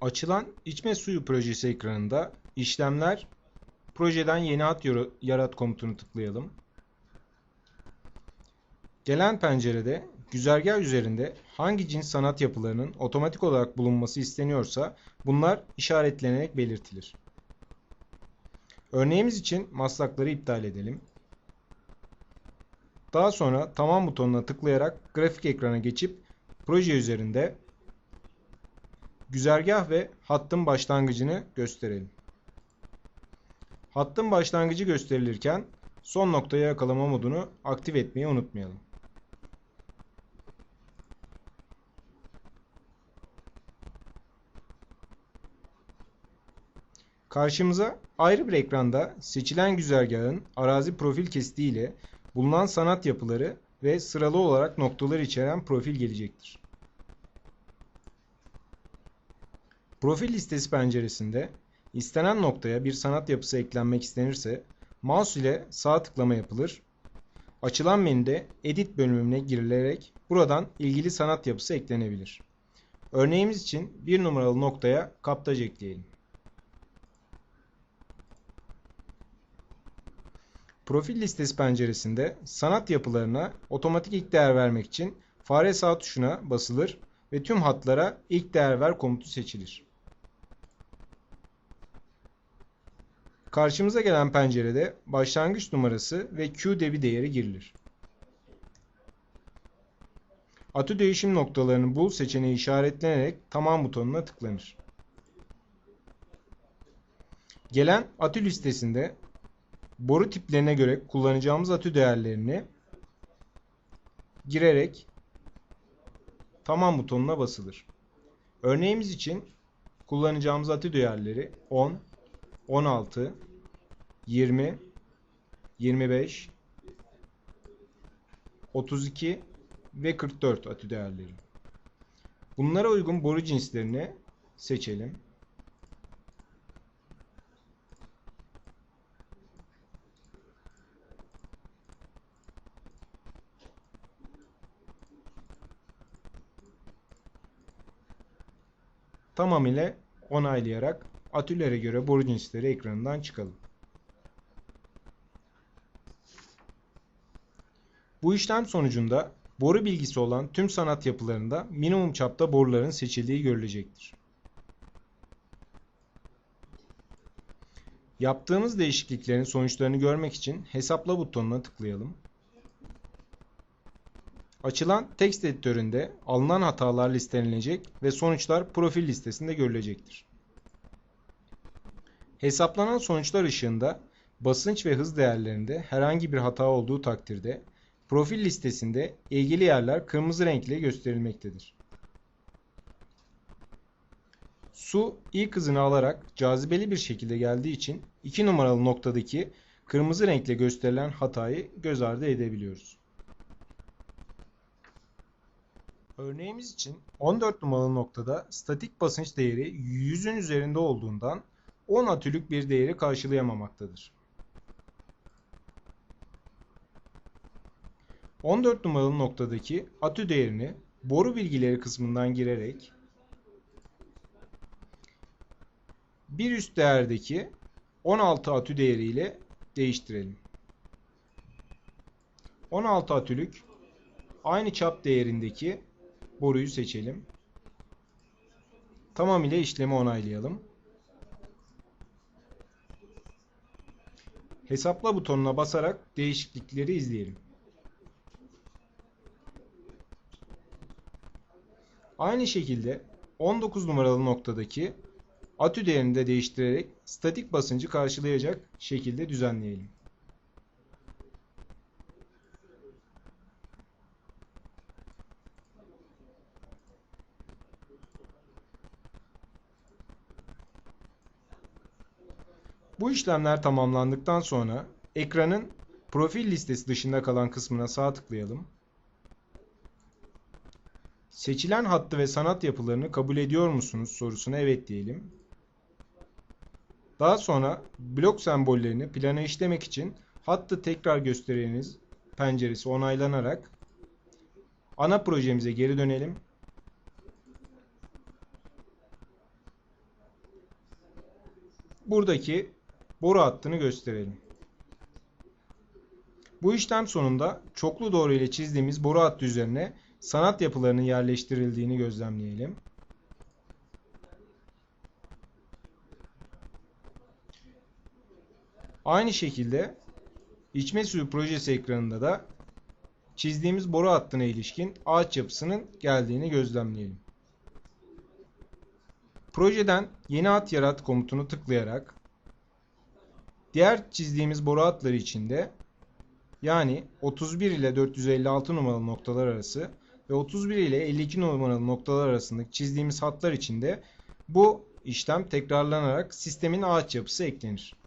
Açılan içme suyu projesi ekranında işlemler projeden yeni hat yara- yarat komutunu tıklayalım. Gelen pencerede güzergah üzerinde hangi cins sanat yapılarının otomatik olarak bulunması isteniyorsa bunlar işaretlenerek belirtilir. Örneğimiz için maslakları iptal edelim. Daha sonra tamam butonuna tıklayarak grafik ekrana geçip proje üzerinde güzergah ve hattın başlangıcını gösterelim. Hattın başlangıcı gösterilirken son noktaya yakalama modunu aktif etmeyi unutmayalım. Karşımıza ayrı bir ekranda seçilen güzergahın arazi profil kesiti ile bulunan sanat yapıları ve sıralı olarak noktalar içeren profil gelecektir. Profil listesi penceresinde istenen noktaya bir sanat yapısı eklenmek istenirse mouse ile sağ tıklama yapılır. Açılan menüde Edit bölümüne girilerek buradan ilgili sanat yapısı eklenebilir. Örneğimiz için bir numaralı noktaya kaptaj ekleyelim. Profil listesi penceresinde sanat yapılarına otomatik ilk değer vermek için fare sağ tuşuna basılır ve tüm hatlara ilk değer ver komutu seçilir. Karşımıza gelen pencerede başlangıç numarası ve Q debi değeri girilir. Atı değişim noktalarını bul seçeneği işaretlenerek tamam butonuna tıklanır. Gelen atü listesinde boru tiplerine göre kullanacağımız atü değerlerini girerek tamam butonuna basılır. Örneğimiz için kullanacağımız atü değerleri 10, 16, 20, 25, 32 ve 44 atü değerleri. Bunlara uygun boru cinslerini seçelim. Tamamıyla onaylayarak atülere göre boru cinsleri ekranından çıkalım. Bu işlem sonucunda boru bilgisi olan tüm sanat yapılarında minimum çapta boruların seçildiği görülecektir. Yaptığımız değişikliklerin sonuçlarını görmek için hesapla butonuna tıklayalım. Açılan tekst editöründe alınan hatalar listelenecek ve sonuçlar profil listesinde görülecektir. Hesaplanan sonuçlar ışığında basınç ve hız değerlerinde herhangi bir hata olduğu takdirde profil listesinde ilgili yerler kırmızı renkle gösterilmektedir. Su ilk hızını alarak cazibeli bir şekilde geldiği için 2 numaralı noktadaki kırmızı renkle gösterilen hatayı göz ardı edebiliyoruz. Örneğimiz için 14 numaralı noktada statik basınç değeri 100'ün üzerinde olduğundan 10 atülük bir değeri karşılayamamaktadır. 14 numaralı noktadaki atü değerini boru bilgileri kısmından girerek bir üst değerdeki 16 atü değeri ile değiştirelim. 16 atülük aynı çap değerindeki boruyu seçelim. Tamamıyla işlemi onaylayalım. Hesapla butonuna basarak değişiklikleri izleyelim. Aynı şekilde 19 numaralı noktadaki atü değerini de değiştirerek statik basıncı karşılayacak şekilde düzenleyelim. Bu işlemler tamamlandıktan sonra ekranın profil listesi dışında kalan kısmına sağ tıklayalım. Seçilen hattı ve sanat yapılarını kabul ediyor musunuz sorusuna evet diyelim. Daha sonra blok sembollerini plana işlemek için hattı tekrar gösteriniz penceresi onaylanarak ana projemize geri dönelim. buradaki boru hattını gösterelim. Bu işlem sonunda çoklu doğru ile çizdiğimiz boru hattı üzerine sanat yapılarının yerleştirildiğini gözlemleyelim. Aynı şekilde içme suyu projesi ekranında da çizdiğimiz boru hattına ilişkin ağaç yapısının geldiğini gözlemleyelim. Projeden yeni hat yarat komutunu tıklayarak diğer çizdiğimiz boru hatları içinde yani 31 ile 456 numaralı noktalar arası ve 31 ile 52 numaralı noktalar arasındaki çizdiğimiz hatlar içinde bu işlem tekrarlanarak sistemin ağaç yapısı eklenir.